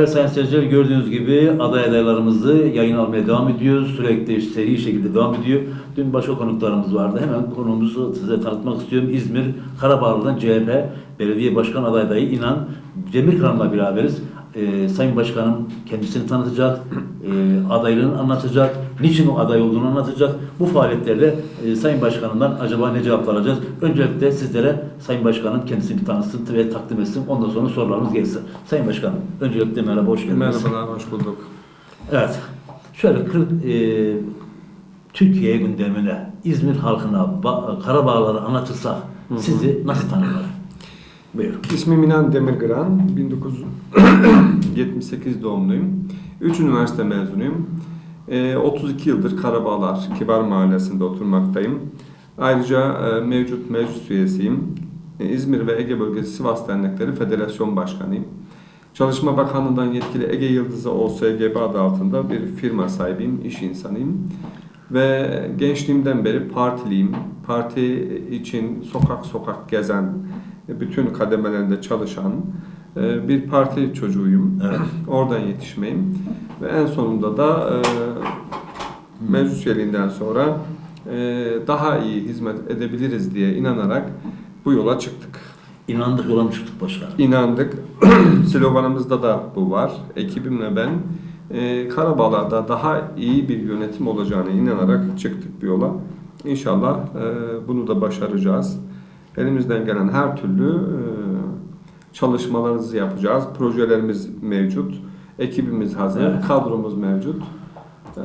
Sayın seyirciler gördüğünüz gibi aday adaylarımızı yayın almaya devam ediyoruz. Sürekli seri şekilde devam ediyor. Dün başka konuklarımız vardı. Hemen konumuzu size tanıtmak istiyorum. İzmir Karabağlı'dan CHP Belediye Başkan Aday adayı İnan Demirkan'la beraberiz. Ee, Sayın Başkanım kendisini tanıtacak, e, adaylığını anlatacak, niçin o aday olduğunu anlatacak. Bu faaliyetlerde e, Sayın Başkanım'dan acaba ne cevaplar alacağız? Öncelikle sizlere Sayın Başkanım kendisini bir tanıtsın ve takdim etsin. Ondan sonra sorularımız gelsin. Sayın Başkanım, öncelikle merhaba, hoş geldiniz. Merhabalar, hoş bulduk. Evet. Şöyle e, Türkiye gündemine, İzmir halkına, ba- Karabağları anlatırsak sizi nasıl tanırlar? Buyurun. İsmim İnan Demirgıran, 1978 doğumluyum. 3 üniversite mezunuyum. Ee, 32 yıldır Karabağlar Kibar Mahallesi'nde oturmaktayım. Ayrıca e, mevcut meclis üyesiyim. E, İzmir ve Ege Bölgesi Sivas Dernekleri Federasyon Başkanıyım. Çalışma Bakanlığı'ndan yetkili Ege Yıldızı OSGB adı altında bir firma sahibiyim, iş insanıyım. Ve gençliğimden beri partiliyim. Parti için sokak sokak gezen, bütün kademelerinde çalışan bir parti çocuğuyum. Evet. Oradan yetişmeyim. Ve en sonunda da e, meclis üyeliğinden sonra e, daha iyi hizmet edebiliriz diye inanarak bu yola çıktık. İnandık yola mı çıktık başkanım? İnandık. Sloganımızda da bu var. Ekibimle ben e, Karabağlar'da daha iyi bir yönetim olacağına inanarak çıktık bu yola. İnşallah e, bunu da başaracağız. Elimizden gelen her türlü e, çalışmalarımızı yapacağız. Projelerimiz mevcut. Ekibimiz hazır. Evet. Kadromuz mevcut. E,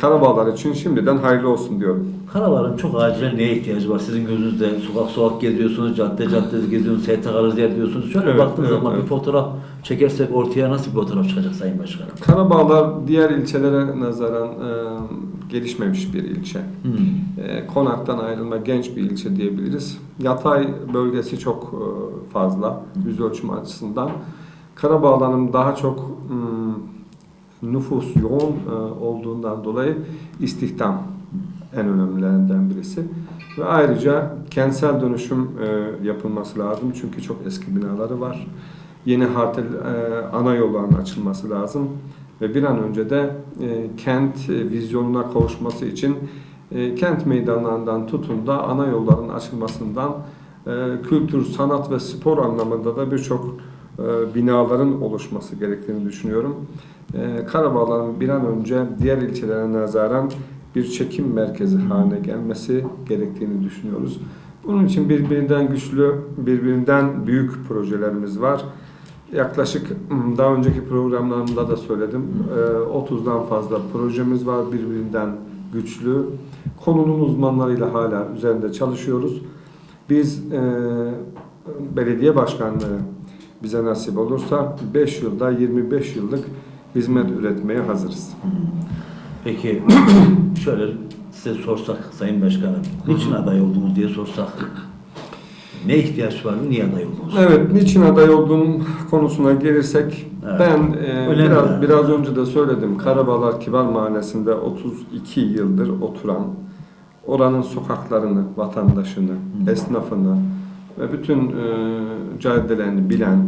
Karabağlar için şimdiden hayırlı olsun diyorum. Karalar'ın çok acilen neye ihtiyacı var? Sizin gözünüzde sokak sokak geziyorsunuz, cadde cadde geziyorsunuz, STK'ları ziyaret ediyorsunuz. Şöyle Evet, baktığınız evet, zaman evet. bir fotoğraf çekersek ortaya nasıl bir fotoğraf çıkacak Sayın Başkanım? Karabağlar diğer ilçelere nazaran e, gelişmemiş bir ilçe. Hmm. E, Konaktan ayrılma genç bir ilçe diyebiliriz. Yatay bölgesi çok e, fazla yüz ölçümü açısından. Karabağlar'ın daha çok mm, nüfus yoğun e, olduğundan dolayı istihdam en önemlilerinden birisi. Ve ayrıca kentsel dönüşüm e, yapılması lazım çünkü çok eski binaları var. Yeni hartel e, ana yolların açılması lazım ve bir an önce de e, kent e, vizyonuna kavuşması için e, kent meydanlarından tutun da ana yolların açılmasından e, kültür, sanat ve spor anlamında da birçok e, binaların oluşması gerektiğini düşünüyorum. E, Karabağlar'ın bir an önce diğer ilçelere nazaran bir çekim merkezi haline gelmesi gerektiğini düşünüyoruz. Bunun için birbirinden güçlü, birbirinden büyük projelerimiz var. Yaklaşık hmm, daha önceki programlarımda da söyledim. e, 30'dan fazla projemiz var birbirinden güçlü. Konunun uzmanlarıyla hala üzerinde çalışıyoruz. Biz e, belediye başkanlığı bize nasip olursa 5 yılda 25 yıllık hizmet üretmeye hazırız. Peki şöyle size sorsak Sayın Başkanım, niçin aday oldunuz diye sorsak ne ihtiyaç var, niye aday oldunuz? Evet, niçin aday olduğum konusuna gelirsek Evet. ben e, Önemli biraz yani. biraz önce de söyledim. Karabağlar Kibar Mahallesi'nde 32 yıldır oturan, oranın sokaklarını, vatandaşını, Hı. esnafını ve bütün e, caddelerini bilen,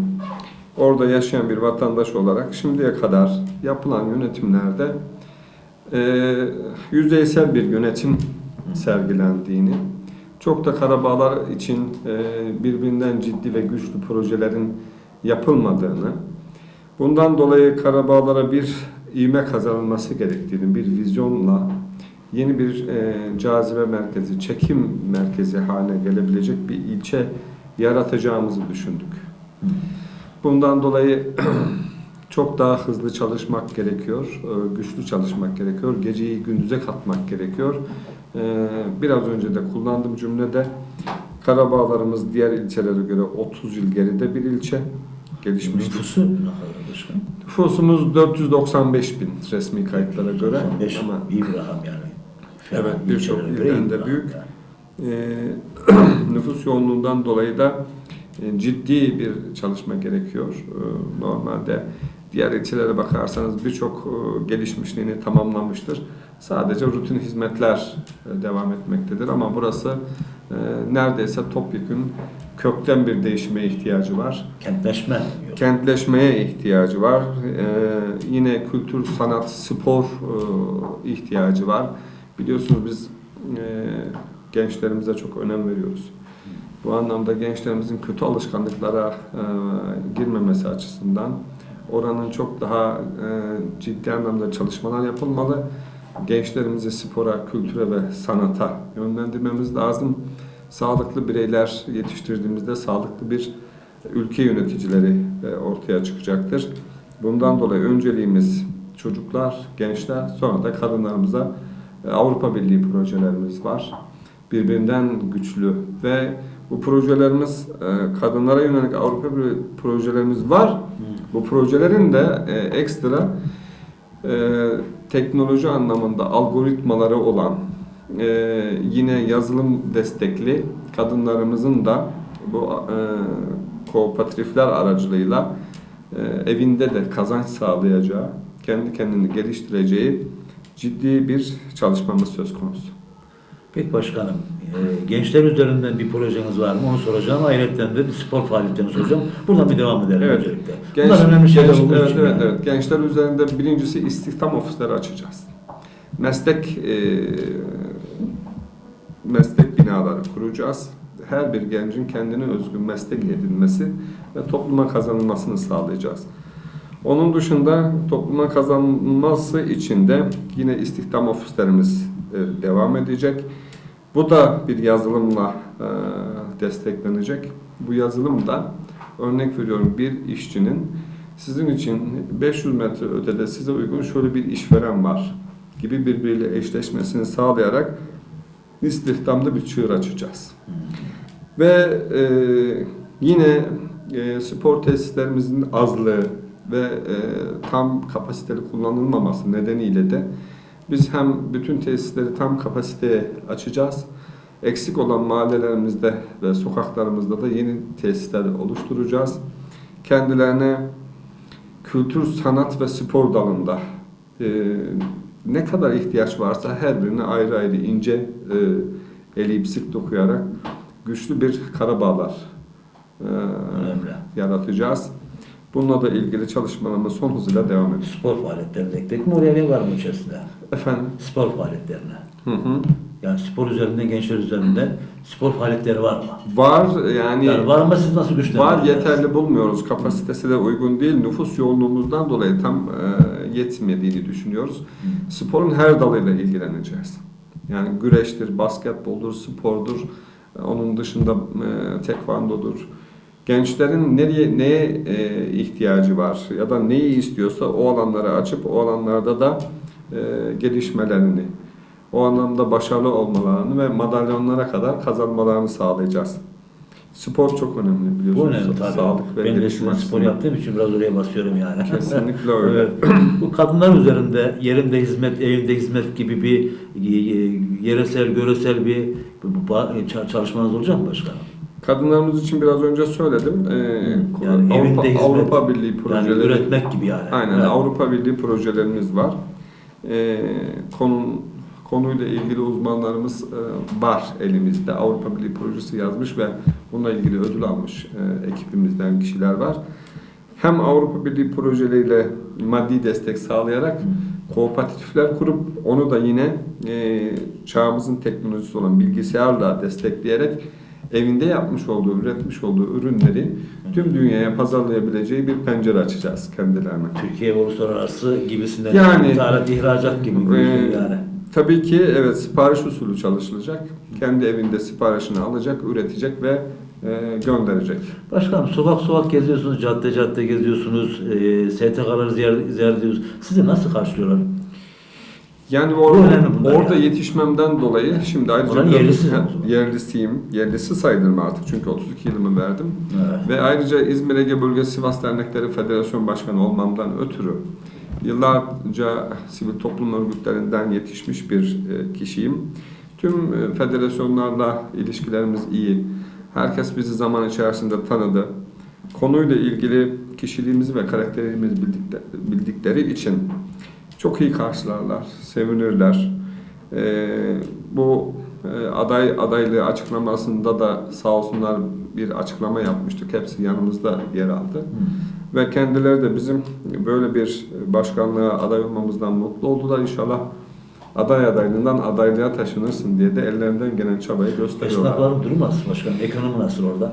orada yaşayan bir vatandaş olarak şimdiye kadar yapılan yönetimlerde yüzeysel bir yönetim sergilendiğini, çok da Karabağlar için e, birbirinden ciddi ve güçlü projelerin yapılmadığını, bundan dolayı Karabağlara bir ivme kazanılması gerektiğini bir vizyonla yeni bir e, cazibe merkezi, çekim merkezi haline gelebilecek bir ilçe yaratacağımızı düşündük. Bundan dolayı çok daha hızlı çalışmak gerekiyor, e, güçlü çalışmak gerekiyor, geceyi gündüze katmak gerekiyor. E, Biraz önce de kullandığım cümlede Karabağlarımız diğer ilçelere göre 30 yıl geride bir ilçe gelişmiştir. Nüfusu ne kadar başkanım? Nüfusumuz 495 bin resmi kayıtlara göre ama iyi bir rakam yani. Evet, birçok ilden de büyük. yani. e, nüfus yoğunluğundan dolayı da ciddi bir çalışma gerekiyor. Normalde diğer ilçelere bakarsanız birçok e, gelişmişliğini tamamlamıştır. Sadece rutin hizmetler e, devam etmektedir ama burası e, neredeyse topyekün kökten bir değişime ihtiyacı var. Kentleşme. Kentleşmeye ihtiyacı var. Yine kültür, sanat, spor ihtiyacı var. Biliyorsunuz biz gençlerimize çok önem veriyoruz. Bu anlamda gençlerimizin kötü alışkanlıklara girmemesi açısından oranın çok daha e, ciddi anlamda çalışmalar yapılmalı. Gençlerimizi spora, kültüre ve sanata yönlendirmemiz lazım. Sağlıklı bireyler yetiştirdiğimizde sağlıklı bir ülke yöneticileri e, ortaya çıkacaktır. Bundan dolayı önceliğimiz çocuklar, gençler, sonra da kadınlarımıza e, Avrupa Birliği projelerimiz var. Birbirinden güçlü ve bu projelerimiz e, kadınlara yönelik Avrupa projelerimiz var. Bu projelerin de e, ekstra e, teknoloji anlamında algoritmaları olan e, yine yazılım destekli kadınlarımızın da bu e, kooperatifler aracılığıyla e, evinde de kazanç sağlayacağı, kendi kendini geliştireceği ciddi bir çalışmamız söz konusu. Peki başkanım, e, gençler üzerinden bir projeniz var mı? Onu soracağım. Ayrıca de spor faaliyetlerini soracağım. Buradan bir devam edelim Evet. öncelikle. Genç, Bunlar önemli şeyler genç- evet, için evet, yani. evet. Gençler üzerinde birincisi istihdam ofisleri açacağız. Meslek e, meslek binaları kuracağız. Her bir gencin kendine özgün meslek edinmesi ve topluma kazanılmasını sağlayacağız. Onun dışında topluma kazanılması için de yine istihdam ofislerimiz e, devam edecek. Bu da bir yazılımla e, desteklenecek. Bu yazılım da örnek veriyorum bir işçinin sizin için 500 metre ötede size uygun şöyle bir işveren var gibi birbiriyle eşleşmesini sağlayarak istihdamda bir çığır açacağız. Ve e, yine e, spor tesislerimizin azlığı ve e, tam kapasiteli kullanılmaması nedeniyle de biz hem bütün tesisleri tam kapasiteye açacağız. Eksik olan mahallelerimizde ve sokaklarımızda da yeni tesisler oluşturacağız. Kendilerine kültür, sanat ve spor dalında e, ne kadar ihtiyaç varsa her birine ayrı ayrı ince e, elipsik dokuyarak güçlü bir karabağlar e, Önemli. yaratacağız. Bununla da ilgili çalışmalarımız son hızıyla devam ediyor. Spor faaliyetlerine ekledik mi? Oraya bir var mı içerisinde? Efendim? Spor faaliyetlerine. Hı hı. Yani spor üzerinden, gençler üzerinden spor faaliyetleri var mı? Var yani, Yani var ama siz nasıl güçlendirirsiniz? var yeterli bulmuyoruz. Kapasitesi de uygun değil. Nüfus yoğunluğumuzdan dolayı tam e, yetmediğini düşünüyoruz. Sporun her dalıyla ilgileneceğiz. Yani güreştir, basketboldur, spordur. Onun dışında e, tekvandodur. Gençlerin nereye neye e, ihtiyacı var ya da neyi istiyorsa o alanları açıp o alanlarda da e, gelişmelerini, o anlamda başarılı olmalarını ve madalyonlara kadar kazanmalarını sağlayacağız. Spor çok önemli Bu biliyorsunuz. önemli tabii. Sağlık ve ben de sizin spor yaptığım için biraz oraya basıyorum yani. Kesinlikle öyle. Evet. Bu kadınlar üzerinde yerinde hizmet, evinde hizmet gibi bir e, yeresel, göresel bir bu- bu- ça- çalışmanız olacak mı başkanım? Kadınlarımız için biraz önce söyledim. Ee, Yani Avrupa, hizmet, Avrupa Birliği Yani projeleri. üretmek gibi yani. Aynen Evet. Avrupa Birliği projelerimiz var. Ee, konun konuyla ilgili uzmanlarımız e, var elimizde. Avrupa Birliği projesi yazmış ve bununla ilgili ödül almış e, ekibimizden kişiler var. Hem Avrupa Birliği projeleriyle maddi destek sağlayarak kooperatifler kurup onu da yine e, çağımızın teknolojisi olan bilgisayarla destekleyerek evinde yapmış olduğu, üretmiş olduğu ürünleri tüm dünyaya pazarlayabileceği bir pencere açacağız kendilerine. Türkiye uluslararası gibisinden Yani- ithalat, ihracat gibi Ee, diyorsun yani. Tabii ki evet sipariş usulü çalışılacak. Kendi evinde siparişini alacak, üretecek ve e, gönderecek. Başkanım sokak sokak geziyorsunuz, cadde cadde geziyorsunuz, e, STK'ları ziyaret, ziyaret ediyorsunuz. Sizi nasıl karşılıyorlar? Yani orada, orada yani. yetişmemden dolayı şimdi ayrıca Oranın yerlisi yerlisiyim. Yerlisi sayılırım artık çünkü 32 yılımı verdim. Evet. Ve ayrıca İzmir Ege Bölgesi Sivas Dernekleri Federasyon Başkanı olmamdan ötürü yıllarca sivil toplum örgütlerinden yetişmiş bir e, kişiyim. Tüm e, federasyonlarla ilişkilerimiz iyi. Herkes bizi zaman içerisinde tanıdı. Konuyla ilgili kişiliğimizi ve karakterimizi bildikleri için çok iyi karşılarlar, sevinirler. E, bu e, aday adaylığı açıklamasında da sağ olsunlar bir açıklama yapmıştık. Hepsi yanımızda yer aldı. Ve kendileri de bizim böyle bir başkanlığa aday olmamızdan mutlu oldular. İnşallah aday adaylığından adaylığa taşınırsın diye de ellerinden gelen çabayı gösteriyorlar. Esnafların durumu nasıl başkanım? Ekonomi nasıl orada?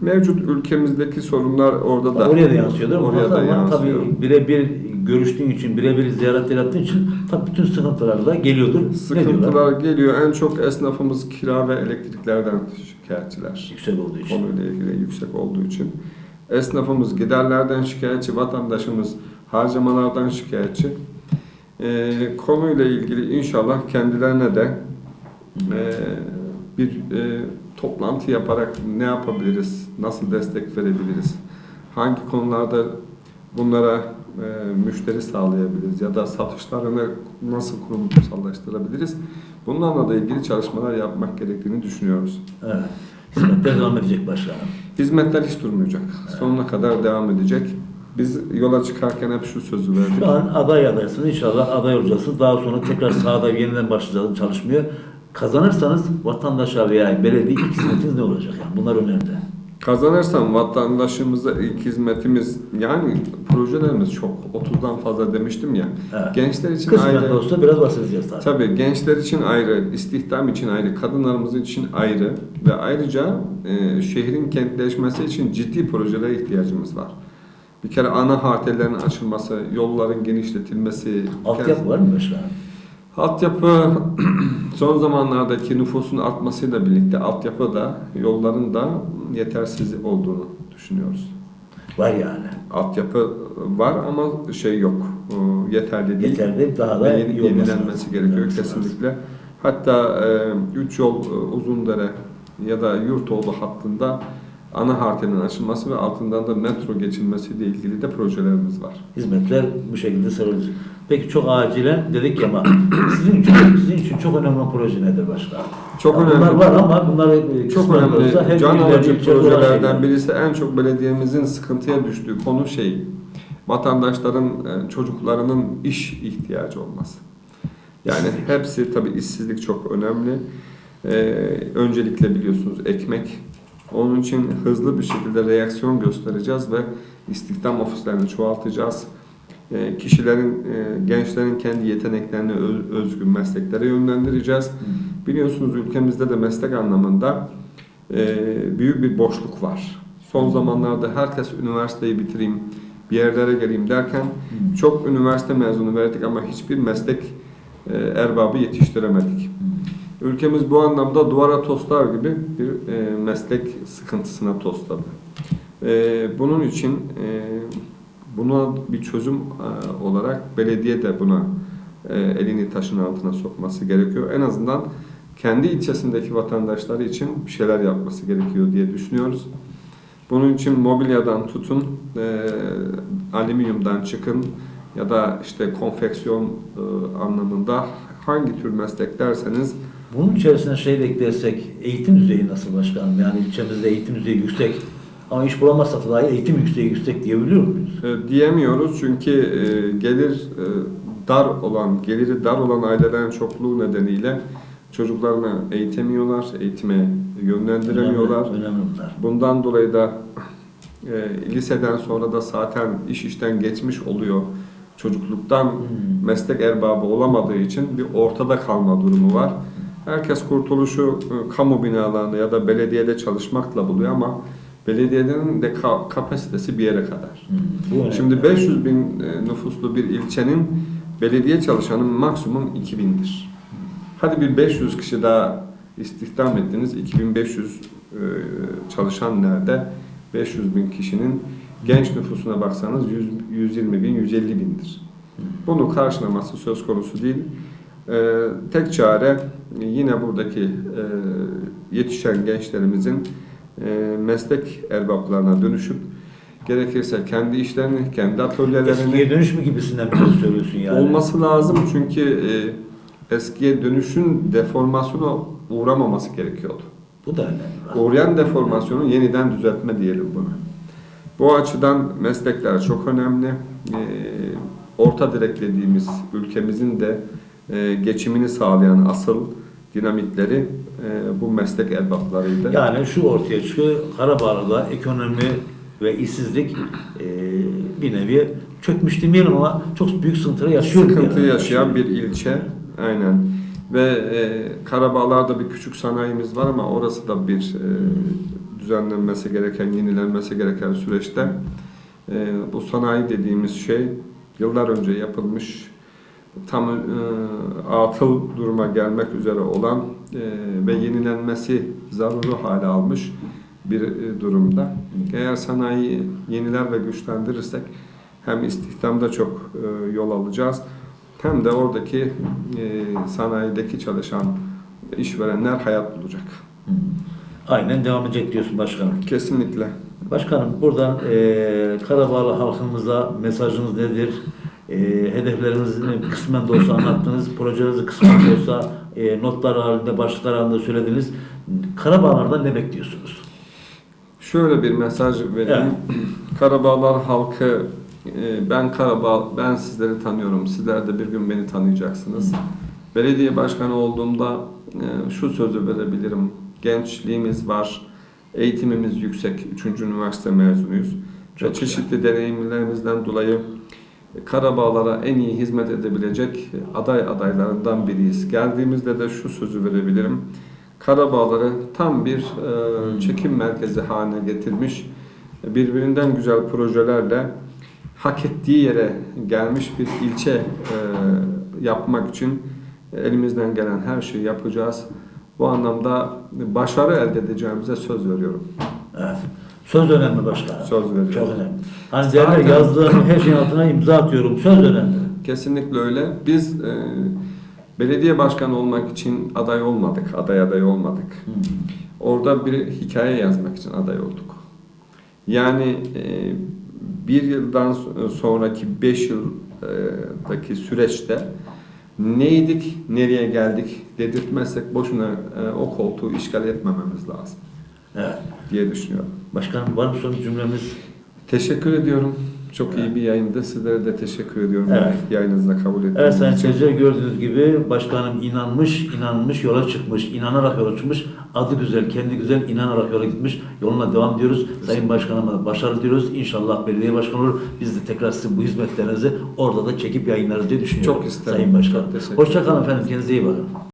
Mevcut ülkemizdeki sorunlar orada da Oraya da yansıyor değil mi? Oraya da yansıyor. Tabii birebir görüştüğün için, birebir ziyaret yaptığın için tabii bütün sıkıntılar da geliyordur. Sıkıntılar geliyor. En çok esnafımız kira ve elektriklerden şikayetçiler. Yüksek olduğu için. Konuyla ilgili yüksek olduğu için. Esnafımız giderlerden şikayetçi, vatandaşımız harcamalardan şikayetçi. Ee, konuyla ilgili inşallah kendilerine de e, bir e, toplantı yaparak ne yapabiliriz, nasıl destek verebiliriz, hangi konularda bunlara e, müşteri sağlayabiliriz ya da satışlarını nasıl kurumsallaştırabiliriz, bunlarla da ilgili çalışmalar yapmak gerektiğini düşünüyoruz. Evet. Hizmetler devam edecek başkanım. Hizmetler hiç durmayacak. Sonuna kadar devam edecek. Biz yola çıkarken hep şu sözü verdik. Şu an aday adaysınız. İnşallah aday olacaksınız. Daha sonra tekrar sahada yeniden başlayacağız çalışmaya. Kazanırsanız vatandaşa veya belediye hizmetiniz ne olacak? Yani bunlar önemli. Kazanırsam vatandaşımıza ilk hizmetimiz yani projelerimiz çok. 30'dan fazla demiştim ya. Evet. Gençler için Kısmen ayrı. olsa biraz bahsedeceğiz tabii. Tabii gençler için ayrı, istihdam için ayrı, kadınlarımız için ayrı ve ayrıca e, şehrin kentleşmesi için ciddi projelere ihtiyacımız var. Bir kere ana hartelerin açılması, yolların genişletilmesi, Altyapı var mı başkanım? Altyapı son zamanlardaki nüfusun artmasıyla birlikte altyapı da yolların da yetersiz olduğunu düşünüyoruz. Var yani. Altyapı var ama şey yok, e, yeterli değil. Yeterli daha da yeni- yenilenmesi lazım. gerekiyor lazım. kesinlikle. Hatta 3 yol e, Uzundere ya da Yurtoğlu hattında ana hartenin açılması ve altından da metro geçilmesiyle ilgili de projelerimiz var. Hizmetler bu şekilde sarılacak. Peki çok acilen dedik ya ama sizin için, sizin için çok önemli proje nedir başkanım? Çok Ya önemli. Bunlar var ama bunlar Çok önemli. hem Can alıcı projelerden birisi en çok belediyemizin sıkıntıya düştüğü konu şey vatandaşların e, çocuklarının iş ihtiyacı olması. Yani hepsi tabii işsizlik çok önemli. Ee, öncelikle biliyorsunuz ekmek. Onun için hızlı bir şekilde reaksiyon göstereceğiz ve istihdam ofislerini çoğaltacağız. Ee, kişilerin, e, gençlerin kendi yeteneklerini öz- özgün mesleklere yönlendireceğiz. Biliyorsunuz ülkemizde de meslek anlamında e, büyük bir boşluk var. Son zamanlarda herkes üniversiteyi bitireyim, bir yerlere geleyim derken Hı. çok üniversite mezunu verdik ama hiçbir meslek e, erbabı yetiştiremedik. Ülkemiz bu anlamda duvara toslar gibi bir e, meslek sıkıntısına tosladı. E, bunun için e, buna bir çözüm e, olarak belediye de buna e, elini taşın altına sokması gerekiyor. En azından kendi ilçesindeki vatandaşları için bir şeyler yapması gerekiyor diye düşünüyoruz. Bunun için mobilyadan tutun, e, alüminyumdan çıkın ya da işte konfeksiyon anlamında hangi tür meslek derseniz Bunun içerisine şey de eklersek eğitim düzeyi nasıl başkanım? Yani ilçemizde eğitim düzeyi yüksek ama iş bulamazsak dahi eğitim düzeyi yüksek diyebiliyor muyuz? e, diyemiyoruz çünkü e, gelir e, dar olan, geliri dar olan ailelerin çokluğu nedeniyle çocuklarını eğitemiyorlar, eğitime yönlendiremiyorlar. Önemli, önemli bunlar. Bundan dolayı da e, liseden sonra da zaten iş işten geçmiş oluyor. Çocukluktan Hmm. meslek erbabı olamadığı için bir ortada kalma durumu var. Herkes kurtuluşu e, kamu binalarında ya da belediyede çalışmakla buluyor ama belediyenin de ka- kapasitesi bir yere kadar. Hmm. Şimdi 500 bin e, nüfuslu bir ilçenin belediye çalışanın maksimum 2000'dir. Hadi bir 500 kişi daha istihdam ettiniz. 2500 e, çalışan nerede? 500 bin kişinin genç nüfusuna baksanız 100, 120 bin, 150 bindir. Bunu karşılaması söz konusu değil. E, tek çare yine buradaki e, yetişen gençlerimizin e, meslek erbaplarına dönüşüp gerekirse kendi işlerini, kendi atölyelerini Eskiye dönüş mü gibisinden bir şey söylüyorsun yani? olması lazım çünkü e, eskiye dönüşün deformasyona uğramaması gerekiyordu. Bu da önemli. Uğrayan deformasyonu yeniden düzeltme diyelim buna. Bu açıdan meslekler çok önemli. E, orta direk dediğimiz ülkemizin de e, geçimini sağlayan asıl dinamitleri e, bu meslek erbaplarıydı. Yani şu ortaya çıkıyor. Karabağlar'da ekonomi ve işsizlik e, bir nevi çökmüş demeyelim ama çok büyük sıkıntılar yaşıyor. Sıkıntı yani. yaşayan bir ilçe. Aynen. Ve e, Karabağlar'da bir küçük sanayimiz var ama orası da bir e, düzenlenmesi gereken, yenilenmesi gereken süreçte. E, bu sanayi dediğimiz şey yıllar önce yapılmış, tam e, atıl duruma gelmek üzere olan e, ve yenilenmesi zaruri hale almış bir e, durumda. Eğer sanayi yeniler ve güçlendirirsek hem istihdamda çok e, yol alacağız hem de oradaki e, sanayideki çalışan işverenler hayat bulacak. Aynen devam edecek diyorsun başkanım. Kesinlikle. Başkanım buradan e, Karabağlı halkımıza mesajınız nedir? E, hedeflerinizi kısmen de olsa anlattınız, projenizi kısmen de olsa e, notlar halinde, başlıklar halinde söylediniz. Karabağlar'dan ne bekliyorsunuz? Şöyle bir mesaj vereyim. Karabağlar halkı e, ben Karabağ ben sizleri tanıyorum. Sizler de bir gün beni tanıyacaksınız. Belediye başkanı olduğumda e, şu sözü verebilirim. Gençliğimiz var. Eğitimimiz yüksek. Üçüncü üniversite mezunuyuz. Çok Ve çeşitli deneyimlerimizden dolayı Karabağlara en iyi hizmet edebilecek aday adaylarından biriyiz. Geldiğimizde de şu sözü verebilirim. Karabağları tam bir e, çekim merkezi haline getirmiş, birbirinden güzel projelerle hak ettiği yere gelmiş bir ilçe e, yapmak için elimizden gelen her şeyi yapacağız. Bu anlamda başarı elde edeceğimize söz veriyorum. Evet. Söz önemli başkanım. Söz veriyorum. Çok önemli. Hani derler Zaten- yazdığım her şeyin altına imza atıyorum. Söz önemli. Kesinlikle öyle. Biz e, belediye başkanı olmak için aday olmadık, aday aday olmadık. Orada bir hikaye yazmak için aday olduk. Yani e, bir yıldan so- sonraki beş yıldaki süreçte neydik, nereye geldik dedirtmezsek boşuna e, o koltuğu işgal etmememiz lazım Evet. Diye düşünüyorum. Başkanım var mı son cümlemiz? Teşekkür ediyorum. Çok iyi bir yayındı. Sizlere de teşekkür ediyorum. Evet. Yayınınızda kabul ettiğiniz Evet sayın seyirciler gördüğünüz gibi başkanım inanmış, inanmış, yola çıkmış, inanarak yola çıkmış. Adı güzel, kendi güzel, inanarak yola gitmiş. Yoluna devam diyoruz. Sayın başkanıma başarı diyoruz. İnşallah belediye başkanı olur. Biz de tekrar sizin bu hizmetlerinizi orada da çekip yayınlarız diye düşünüyorum. Çok isterim. Sayın teşekkür Hoşçakalın efendim. Kendinize iyi bakın.